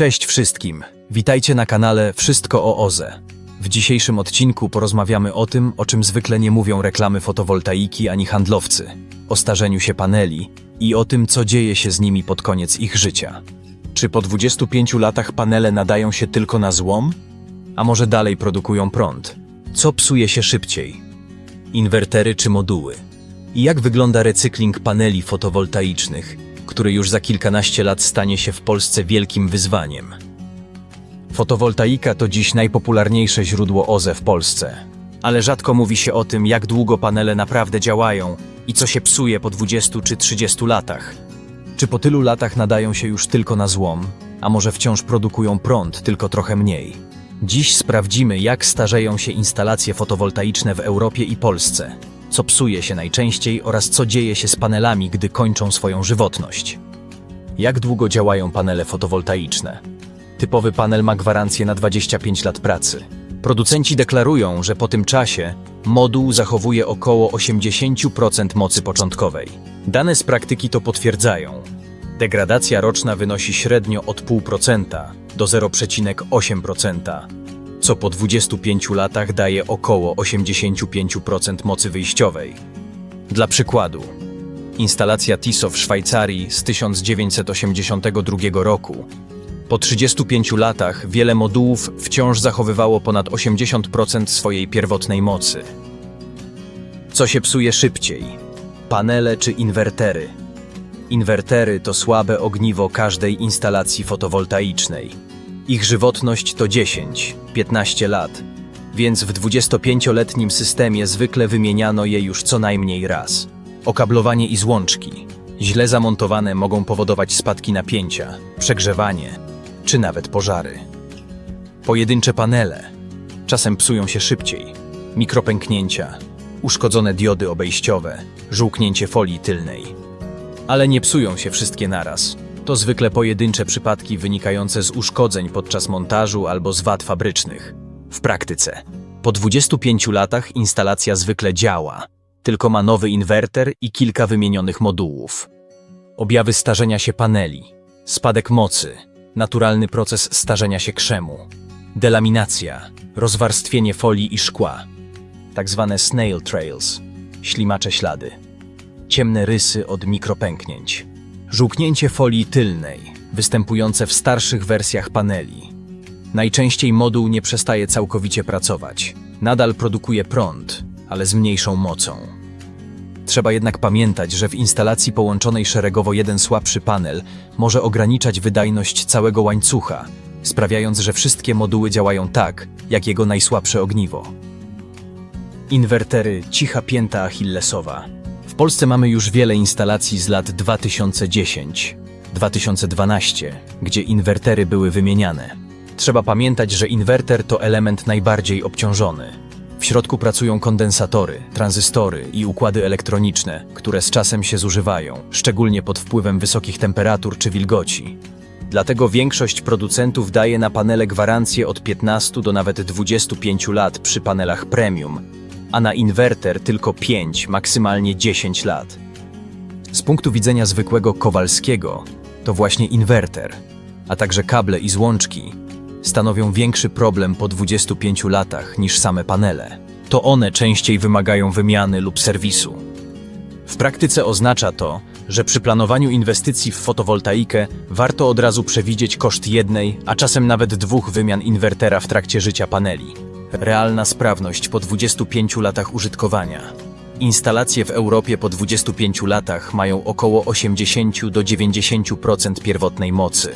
Cześć wszystkim. Witajcie na kanale Wszystko o OZE. W dzisiejszym odcinku porozmawiamy o tym, o czym zwykle nie mówią reklamy fotowoltaiki ani handlowcy. O starzeniu się paneli i o tym, co dzieje się z nimi pod koniec ich życia. Czy po 25 latach panele nadają się tylko na złom? A może dalej produkują prąd? Co psuje się szybciej? Inwertery czy moduły? I jak wygląda recykling paneli fotowoltaicznych, który już za kilkanaście lat stanie się w Polsce wielkim wyzwaniem? Fotowoltaika to dziś najpopularniejsze źródło OZE w Polsce. Ale rzadko mówi się o tym, jak długo panele naprawdę działają i co się psuje po 20 czy 30 latach. Czy po tylu latach nadają się już tylko na złom, a może wciąż produkują prąd, tylko trochę mniej? Dziś sprawdzimy, jak starzeją się instalacje fotowoltaiczne w Europie i Polsce, co psuje się najczęściej oraz co dzieje się z panelami, gdy kończą swoją żywotność. Jak długo działają panele fotowoltaiczne? Typowy panel ma gwarancję na 25 lat pracy. Producenci deklarują, że po tym czasie moduł zachowuje około 80% mocy początkowej. Dane z praktyki to potwierdzają. Degradacja roczna wynosi średnio od 0,5% do 0,8%, co po 25 latach daje około 85% mocy wyjściowej. Dla przykładu, instalacja TISO w Szwajcarii z 1982 roku po 35 latach wiele modułów wciąż zachowywało ponad 80% swojej pierwotnej mocy. Co się psuje szybciej? Panele czy inwertery? Inwertery to słabe ogniwo każdej instalacji fotowoltaicznej. Ich żywotność to 10-15 lat, więc w 25-letnim systemie zwykle wymieniano je już co najmniej raz. Okablowanie i złączki, źle zamontowane, mogą powodować spadki napięcia, przegrzewanie czy nawet pożary. Pojedyncze panele czasem psują się szybciej. Mikropęknięcia, uszkodzone diody obejściowe, żółknięcie folii tylnej. Ale nie psują się wszystkie naraz. To zwykle pojedyncze przypadki wynikające z uszkodzeń podczas montażu albo z wad fabrycznych. W praktyce, po 25 latach instalacja zwykle działa, tylko ma nowy inwerter i kilka wymienionych modułów. Objawy starzenia się paneli, spadek mocy, naturalny proces starzenia się krzemu, delaminacja, rozwarstwienie folii i szkła, tak zwane snail trails, ślimacze ślady, ciemne rysy od mikropęknięć, żółknięcie folii tylnej, występujące w starszych wersjach paneli. Najczęściej moduł nie przestaje całkowicie pracować, nadal produkuje prąd, ale z mniejszą mocą. Trzeba jednak pamiętać, że w instalacji połączonej szeregowo jeden słabszy panel może ograniczać wydajność całego łańcucha, sprawiając, że wszystkie moduły działają tak, jak jego najsłabsze ogniwo. Inwertery cicha pięta achillesowa. Polsce mamy już wiele instalacji z lat 2010-2012, gdzie inwertery były wymieniane. Trzeba pamiętać, że inwerter to element najbardziej obciążony. W środku pracują kondensatory, tranzystory i układy elektroniczne, które z czasem się zużywają, szczególnie pod wpływem wysokich temperatur czy wilgoci. Dlatego większość producentów daje na panele gwarancję od 15 do nawet 25 lat przy panelach premium, a na inwerter tylko 5, maksymalnie 10 lat. Z punktu widzenia zwykłego Kowalskiego, to właśnie inwerter, a także kable i złączki stanowią większy problem po 25 latach niż same panele. To one częściej wymagają wymiany lub serwisu. W praktyce oznacza to, że przy planowaniu inwestycji w fotowoltaikę warto od razu przewidzieć koszt jednej, a czasem nawet dwóch wymian inwertera w trakcie życia paneli. Realna sprawność po 25 latach użytkowania. Instalacje w Europie po 25 latach mają około 80 do 90% pierwotnej mocy.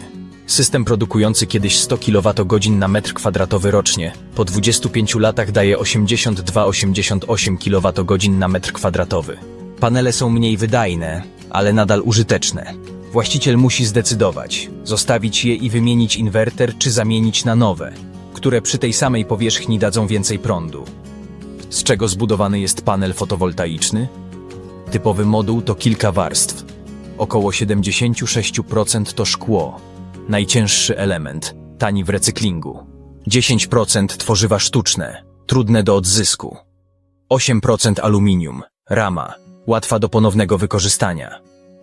System produkujący kiedyś 100 kWh na metr kwadratowy rocznie, po 25 latach daje 82-88 kWh na metr kwadratowy. Panele są mniej wydajne, ale nadal użyteczne. Właściciel musi zdecydować, zostawić je i wymienić inwerter, czy zamienić na nowe, które przy tej samej powierzchni dadzą więcej prądu. Z czego zbudowany jest panel fotowoltaiczny? Typowy moduł to kilka warstw. Około 76% to szkło, najcięższy element, tani w recyklingu. 10% tworzywa sztuczne, trudne do odzysku. 8% aluminium, rama, łatwa do ponownego wykorzystania.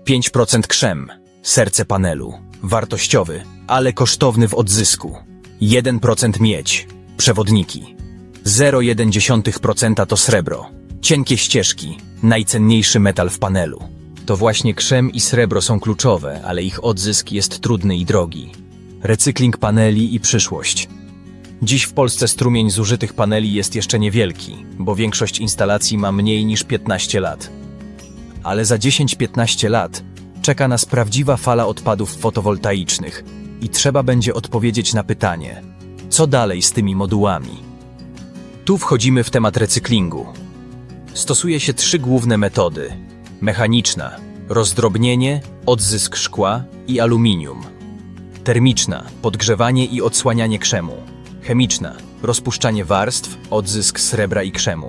5% krzem, serce panelu, wartościowy, ale kosztowny w odzysku. 1% miedź, przewodniki. 0,1% to srebro. Cienkie ścieżki, najcenniejszy metal w panelu. To właśnie krzem i srebro są kluczowe, ale ich odzysk jest trudny i drogi. Recykling paneli i przyszłość. Dziś w Polsce strumień zużytych paneli jest jeszcze niewielki, bo większość instalacji ma mniej niż 15 lat. Ale za 10-15 lat czeka nas prawdziwa fala odpadów fotowoltaicznych i trzeba będzie odpowiedzieć na pytanie, co dalej z tymi modułami? Tu wchodzimy w temat recyklingu. Stosuje się trzy główne metody: mechaniczna, rozdrobnienie, odzysk szkła i aluminium. Termiczna podgrzewanie i odsłanianie krzemu. Chemiczna rozpuszczanie warstw, odzysk srebra i krzemu.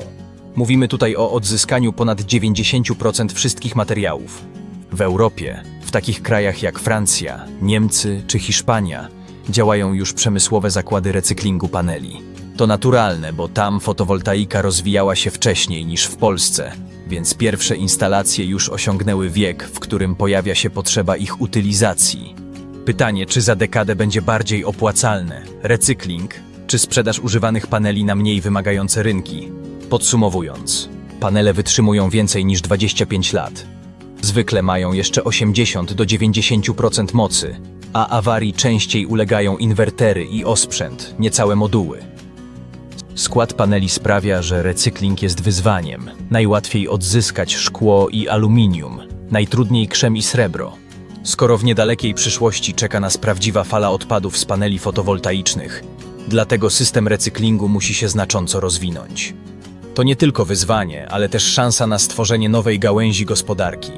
Mówimy tutaj o odzyskaniu ponad 90% wszystkich materiałów. W Europie, w takich krajach jak Francja, Niemcy czy Hiszpania, działają już przemysłowe zakłady recyklingu paneli. To naturalne, bo tam fotowoltaika rozwijała się wcześniej niż w Polsce, więc pierwsze instalacje już osiągnęły wiek, w którym pojawia się potrzeba ich utylizacji. Pytanie, czy za dekadę będzie bardziej opłacalne recykling, czy sprzedaż używanych paneli na mniej wymagające rynki? Podsumowując, panele wytrzymują więcej niż 25 lat. Zwykle mają jeszcze 80 do 90% mocy, a awarii częściej ulegają inwertery i osprzęt, nie całe moduły. Skład paneli sprawia, że recykling jest wyzwaniem. Najłatwiej odzyskać szkło i aluminium, najtrudniej krzem i srebro. Skoro w niedalekiej przyszłości czeka nas prawdziwa fala odpadów z paneli fotowoltaicznych, dlatego system recyklingu musi się znacząco rozwinąć. To nie tylko wyzwanie, ale też szansa na stworzenie nowej gałęzi gospodarki.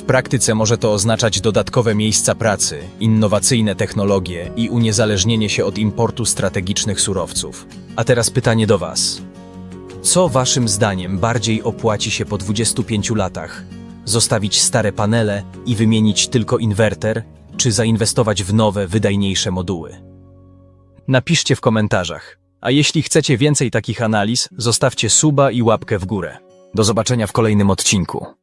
W praktyce może to oznaczać dodatkowe miejsca pracy, innowacyjne technologie i uniezależnienie się od importu strategicznych surowców. A teraz pytanie do Was. Co Waszym zdaniem bardziej opłaci się po 25 latach? Zostawić stare panele i wymienić tylko inwerter, czy zainwestować w nowe, wydajniejsze moduły? Napiszcie w komentarzach. A jeśli chcecie więcej takich analiz, zostawcie suba i łapkę w górę. Do zobaczenia w kolejnym odcinku.